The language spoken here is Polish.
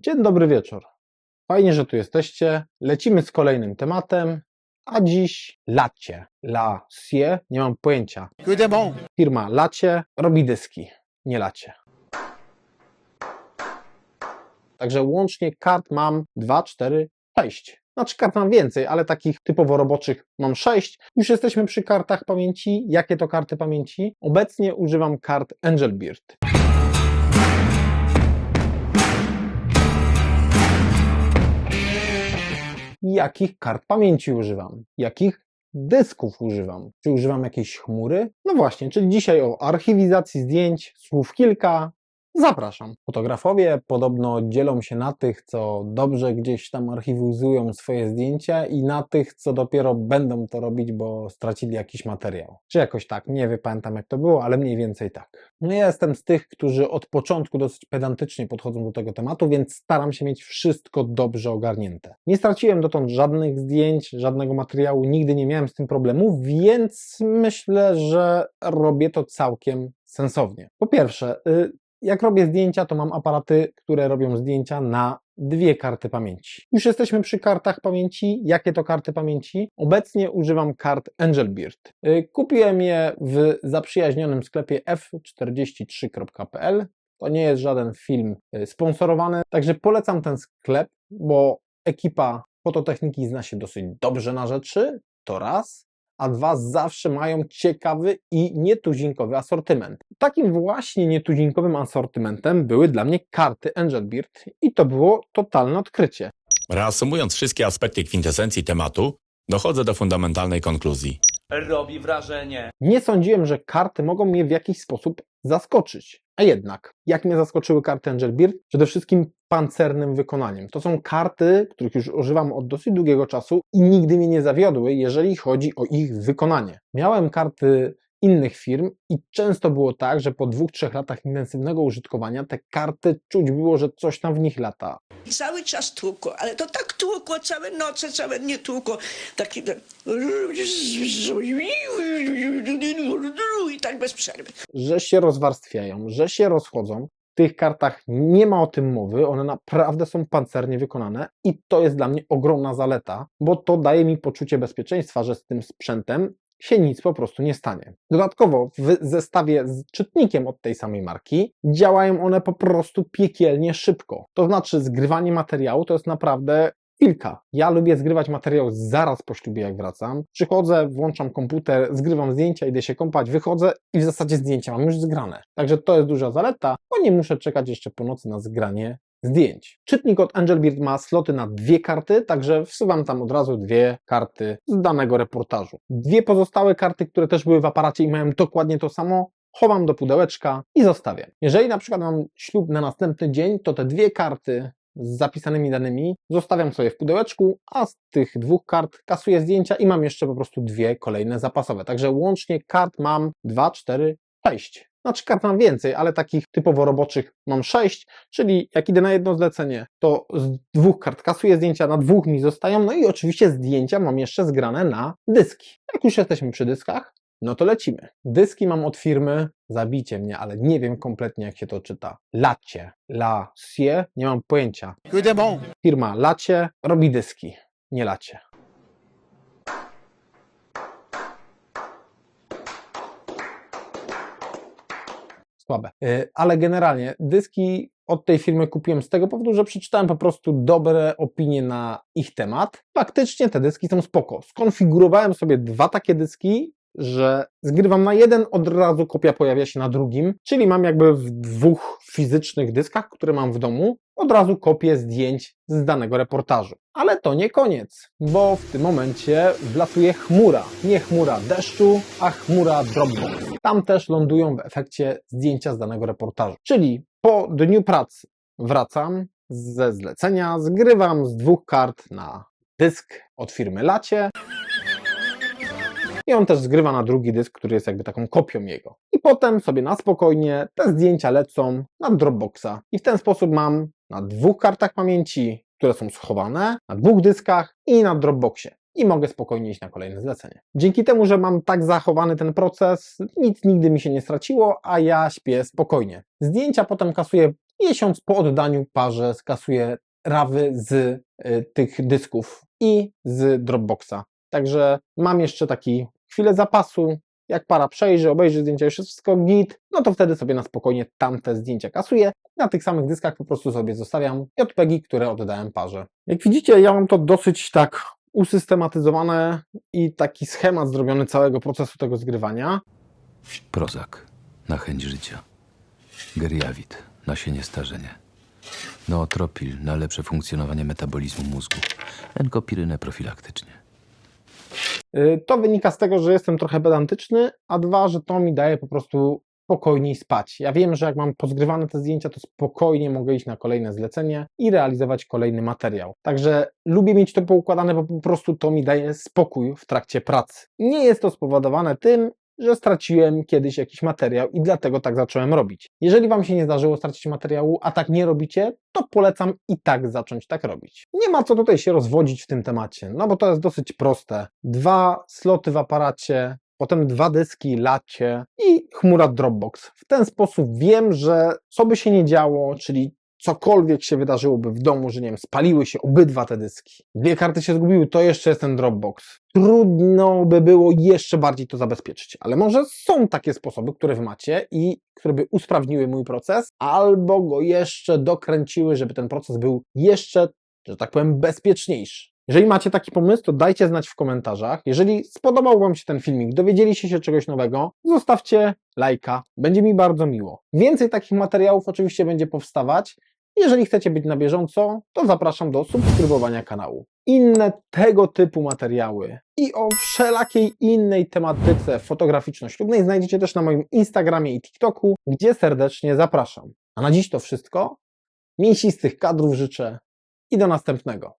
Dzień dobry wieczór. Fajnie, że tu jesteście. Lecimy z kolejnym tematem, a dziś Lacie. La Sie, nie mam pojęcia. Firma Lacie robi dyski, nie Lacie. Także łącznie kart mam 2, 4, 6. Znaczy kart mam więcej, ale takich typowo roboczych mam 6. Już jesteśmy przy kartach pamięci. Jakie to karty pamięci? Obecnie używam kart Angelbeard. Jakich kart pamięci używam, jakich dysków używam, czy używam jakiejś chmury. No właśnie, czyli dzisiaj o archiwizacji zdjęć, słów kilka. Zapraszam. Fotografowie podobno dzielą się na tych, co dobrze gdzieś tam archiwizują swoje zdjęcia i na tych, co dopiero będą to robić, bo stracili jakiś materiał. Czy jakoś tak, nie wiem, pamiętam jak to było, ale mniej więcej tak. No ja jestem z tych, którzy od początku dosyć pedantycznie podchodzą do tego tematu, więc staram się mieć wszystko dobrze ogarnięte. Nie straciłem dotąd żadnych zdjęć, żadnego materiału, nigdy nie miałem z tym problemu, więc myślę, że robię to całkiem sensownie. Po pierwsze, y, jak robię zdjęcia, to mam aparaty, które robią zdjęcia na dwie karty pamięci. Już jesteśmy przy kartach pamięci. Jakie to karty pamięci? Obecnie używam kart Angelbeard. Y, Kupiłem je w zaprzyjaźnionym sklepie f43.pl. To nie jest żaden film y, sponsorowany, także polecam ten sklep, bo ekipa fototechniki zna się dosyć dobrze na rzeczy, to raz a dwa zawsze mają ciekawy i nietuzinkowy asortyment. Takim właśnie nietuzinkowym asortymentem były dla mnie karty Angelbeard i to było totalne odkrycie. Reasumując wszystkie aspekty kwintesencji tematu, dochodzę do fundamentalnej konkluzji. Robi wrażenie. Nie sądziłem, że karty mogą mnie w jakiś sposób zaskoczyć. A jednak, jak mnie zaskoczyły karty Angelbeard? Przede wszystkim pancernym wykonaniem. To są karty, których już używam od dosyć długiego czasu i nigdy mnie nie zawiodły, jeżeli chodzi o ich wykonanie. Miałem karty innych firm i często było tak, że po dwóch, trzech latach intensywnego użytkowania te karty czuć było, że coś tam w nich lata. Cały czas tłukło, ale to tak tłukło, całe noce, całe dnie tłukło. Taki... I tak bez przerwy. że się rozwarstwiają, że się rozchodzą. W tych kartach nie ma o tym mowy, one naprawdę są pancernie wykonane i to jest dla mnie ogromna zaleta, bo to daje mi poczucie bezpieczeństwa, że z tym sprzętem się nic po prostu nie stanie. Dodatkowo w zestawie z czytnikiem od tej samej marki działają one po prostu piekielnie szybko. To znaczy zgrywanie materiału to jest naprawdę chwilka. Ja lubię zgrywać materiał zaraz po ślubie, jak wracam. Przychodzę, włączam komputer, zgrywam zdjęcia, idę się kąpać, wychodzę i w zasadzie zdjęcia mam już zgrane. Także to jest duża zaleta, bo nie muszę czekać jeszcze po nocy na zgranie zdjęć. Czytnik od Angelbeard ma sloty na dwie karty, także wsuwam tam od razu dwie karty z danego reportażu. Dwie pozostałe karty, które też były w aparacie i mają dokładnie to samo, chowam do pudełeczka i zostawiam. Jeżeli na przykład mam ślub na następny dzień, to te dwie karty z zapisanymi danymi zostawiam sobie w pudełeczku, a z tych dwóch kart kasuję zdjęcia i mam jeszcze po prostu dwie kolejne zapasowe. Także łącznie kart mam 2, 4, 6. Znaczy kart mam więcej, ale takich typowo roboczych mam 6, czyli jak idę na jedno zlecenie, to z dwóch kart kasuję zdjęcia, na dwóch mi zostają, no i oczywiście zdjęcia mam jeszcze zgrane na dyski. Jak już jesteśmy przy dyskach, no to lecimy. Dyski mam od firmy, zabicie mnie, ale nie wiem kompletnie jak się to czyta. Lacie, La Sie, nie mam pojęcia. Firma Lacie robi dyski, nie Lacie. Słabe. Y, Ale generalnie dyski od tej firmy kupiłem z tego powodu, że przeczytałem po prostu dobre opinie na ich temat. Faktycznie te dyski są spoko. Skonfigurowałem sobie dwa takie dyski, że zgrywam na jeden, od razu kopia pojawia się na drugim, czyli mam jakby w dwóch fizycznych dyskach, które mam w domu, od razu kopię zdjęć z danego reportażu. Ale to nie koniec, bo w tym momencie wlatuje chmura. Nie chmura deszczu, a chmura Dropbox. Tam też lądują w efekcie zdjęcia z danego reportażu. Czyli po dniu pracy wracam ze zlecenia, zgrywam z dwóch kart na dysk od firmy Lacie i on też zgrywa na drugi dysk, który jest jakby taką kopią jego. I potem sobie na spokojnie te zdjęcia lecą na Dropboxa. I w ten sposób mam na dwóch kartach pamięci, które są schowane, na dwóch dyskach i na Dropboxie. I mogę spokojnie iść na kolejne zlecenie. Dzięki temu, że mam tak zachowany ten proces, nic nigdy mi się nie straciło, a ja śpię spokojnie. Zdjęcia potem kasuję miesiąc po oddaniu parze skasuję rawy z y, tych dysków i z Dropboxa. Także mam jeszcze taki chwilę zapasu. Jak para przejrzy, obejrzy zdjęcia, już jest wszystko git, no to wtedy sobie na spokojnie tamte zdjęcia kasuję. Na tych samych dyskach po prostu sobie zostawiam JPEGi, które oddałem parze. Jak widzicie, ja mam to dosyć tak usystematyzowane i taki schemat zrobiony całego procesu tego zgrywania. Prozak na chęć życia. Geriawit na sienie starzenie. Nootropil na lepsze funkcjonowanie metabolizmu mózgu. Enkopirynę profilaktycznie. Y, To wynika z tego, że jestem trochę pedantyczny, a dwa, że to mi daje po prostu spokojniej spać. Ja wiem, że jak mam pozgrywane te zdjęcia, to spokojnie mogę iść na kolejne zlecenie i realizować kolejny materiał. Także lubię mieć to poukładane, bo po prostu to mi daje spokój w trakcie pracy. Nie jest to spowodowane tym, że straciłem kiedyś jakiś materiał i dlatego tak zacząłem robić. Jeżeli Wam się nie zdarzyło stracić materiału, a tak nie robicie, to polecam i tak zacząć tak robić. Nie ma co tutaj się rozwodzić w tym temacie, no bo to jest dosyć proste. Dwa sloty w aparacie, potem dwa dyski lacie i chmura Dropbox. W ten sposób wiem, że co by się nie działo, czyli cokolwiek się wydarzyłoby w domu, że nie wiem, spaliły się obydwa te dyski, dwie karty się zgubiły, to jeszcze jest ten Dropbox. Trudno by było jeszcze bardziej to zabezpieczyć, ale może są takie sposoby, które wy macie i które by usprawniły mój proces, albo go jeszcze dokręciły, żeby ten proces był jeszcze, że tak powiem, bezpieczniejszy. Jeżeli macie taki pomysł, to dajcie znać w komentarzach. Jeżeli spodobał Wam się ten filmik, dowiedzieliście się czegoś nowego, zostawcie lajka, będzie mi bardzo miło. Więcej takich materiałów oczywiście będzie powstawać. Jeżeli chcecie być na bieżąco, to zapraszam do subskrybowania kanału. Inne tego typu materiały i o wszelakiej innej tematyce fotograficzno-ślubnej znajdziecie też na moim Instagramie i TikToku, gdzie serdecznie zapraszam. A na dziś to wszystko. Mięsistych kadrów życzę i do następnego.